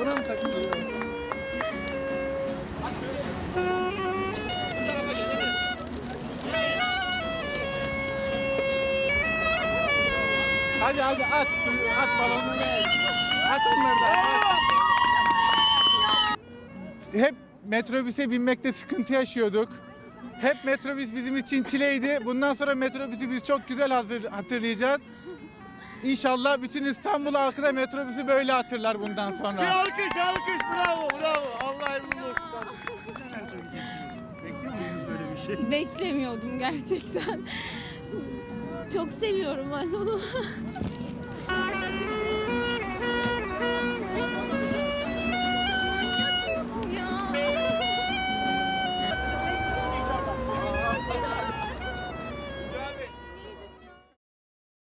Buna mı takılıyor? Hadi hadi at, at balonunu. At onları da. Hep metrobüse binmekte sıkıntı yaşıyorduk. Hep metrobüs bizim için çileydi. Bundan sonra metrobüsü biz çok güzel hazır hatırlayacağız. İnşallah bütün İstanbul halkı da metrobüsü böyle hatırlar bundan Bir sonra. alkış alkış bravo bravo. Allah yardımcınız olsun. Siz neler söyleyeceksiniz? Bekliyor muydunuz böyle bir şey? Beklemiyordum gerçekten. Çok seviyorum ben onu.